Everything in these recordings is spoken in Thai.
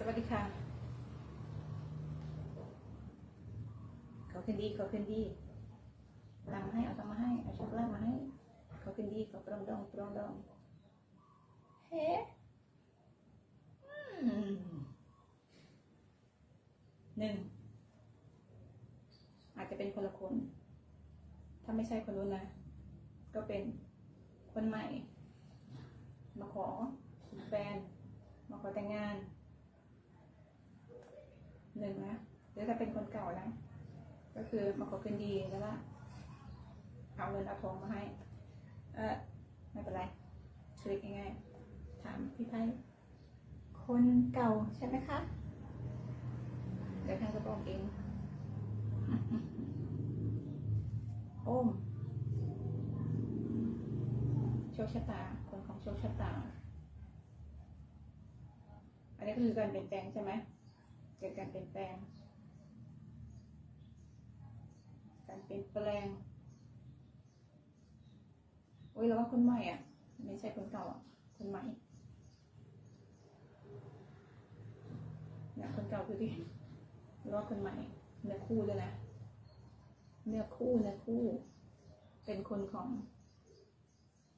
สวัสดีค่ะ เขาขึ้นดีเขาขึ้นดีตามมาให้เอาตามมาให้เอาช็อกโกแลตมาให้ เขาขึ้นดีเขาปรองดองปรองดองเฮ้หนึ่งอาจจะเป็นคนละคน ถ้าไม่ใช่คนนู้นนะ ก็เป็นคนใหม่ มาขอแฟน มาขอแต่งงาน หนึ่งนะหรือถ้าเป็นคนเก่านะ ก็คือมาขอคืนดีแล้วก็เอาเงินเอาทองมาให้ เออไม่เป็นไรคลิกง่ายๆถามพี่ไพ่คนเก่าใช่ไหมคะ เดี๋ยวท่านก็บอกเอง โอ้มโชคชะตา คนของโชคชะตา อันนี้ก็คือการเปลี่ยนแปลงใช่ไหม เกิดการเปลี่ยนแปลง การเปลี่ยนแปลงโอ้ยแล้วว่าคนใหม่อะ ไม่ใช่คนเก่าอะ คนใหม่เนี่ยคนเก่าคือดิแล้วว่าคนใหม่ เนื้อคู่ด้วยนะ เนื้อคู่เนื้อคู่ เป็นคนของ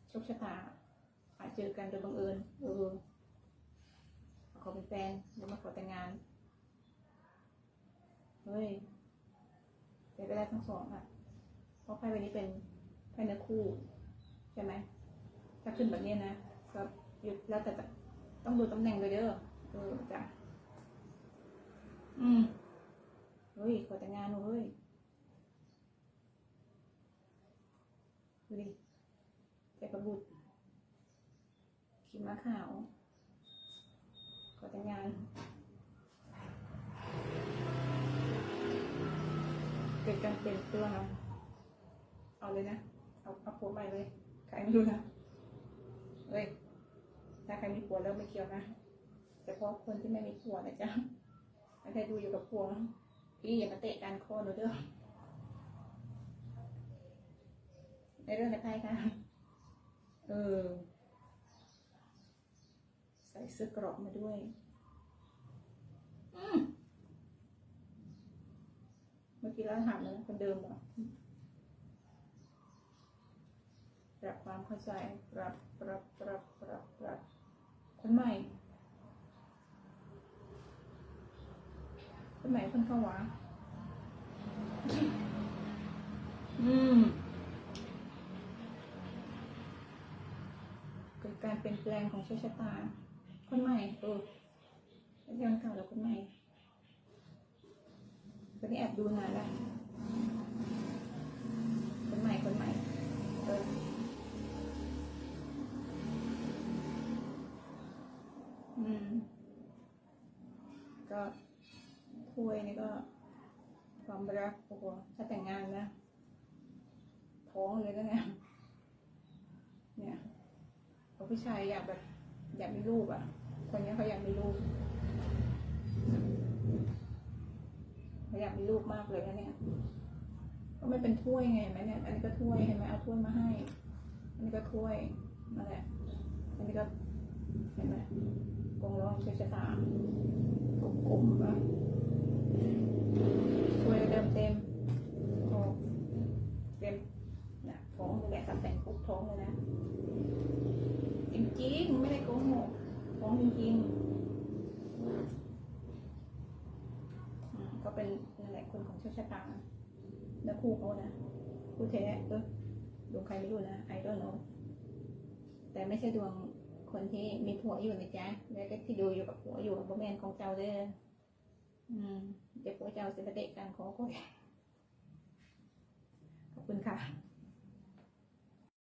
โชคชะตาอาจเจอกันโดยบังเอิญเออขอเป็นแฟนหรือมาขอแต่งงาน เฮ้ยเป็นไปได้ทั้งสองอะ เพราะไพ่ใบนี้เป็นไพ่เนื้อคู่ใช่ไหมถ้าขึ้นแบบนี้นะก็หยุดแล้วแต่ต้องดูตำแหน่งเลยเด้อเออจ้ะอืมเฮ้ยขอแต่งงานเฮ้ยดูดิแกประบุตรขี่ม้าขาว ขอแต่งงาน กิดการเปลี่ยนตัวนะเอาเลยนะ เอาเอาผัวใหม่เลยใครไม่รู้นะเฮ้ยถ้าใครมีผัวแล้วไม่เกี่ยวนะเฉพาะคนที่ไม่มีผัวนะจ๊ะไม่ใช่ดูอยู่กับผัวพี่อย่ามาเตะการคอหนูเด้อในเรื่องในไพ่ค่ะเออใส่เสื้อกรอกมาด้วย อืมเมื่อกี้เราถามแล้วคนเดิมเหรอปรับความเข้าใจปรับปรับปรับปรับปรับคนใหม่คนใหม่คนเข้าหวาอืมเกิดการเปลี่ยนแปลงของโชคชะตา คนใหม่เออไม่ใช่คนเก่าแล้วคนใหม่ นี้แอบดูนานแล้วคนใหม่คนใหม่เอออืม ก็ถ้วยนี่ก็ ความรักโอ้โหถ้าแต่งงานนะท้องเลยก็เนี่ยเนี่ยพราะผู้ชายอยากแบบอยากมีลูกอะ คนนี้เขาอยากมีลูก เขาอยากมีลูกมากเลยนะเนี่ยก็ไม่เป็นถ้วยไงไหมเนี่ย อันนี้ก็ถ้วยเห็นไหมเอาถ้วยมาให้ อันนี้ก็ถ้วยนั่นแหละ อันนี้ก็เห็นไหมกงร้องเชชะตากลมๆอะถ้วยเต็มเต็มโอ้เต็มนะท้องเลยแหละตำแต่งปุ๊บท้องเลยนะ จริงๆ ไม่ได้โกหกท้องจริงๆอืมก็เป็นนั่นแหละคนของโชะตาแล้วคู่เขานะคู่แท้เออดวงใครไม่รู้นะไอดอลเราแต่ไม่ใช่ดวงคนที่มีผัวอยู่นะจ๊ะแล้วก็ที่ดูอยู่กับผัวอยู่กับแม่ของเจ้าเด้ออืมเดี๋ยวผัวเจ้าสิบเตะกันขอคุยขอบคุณค่ะ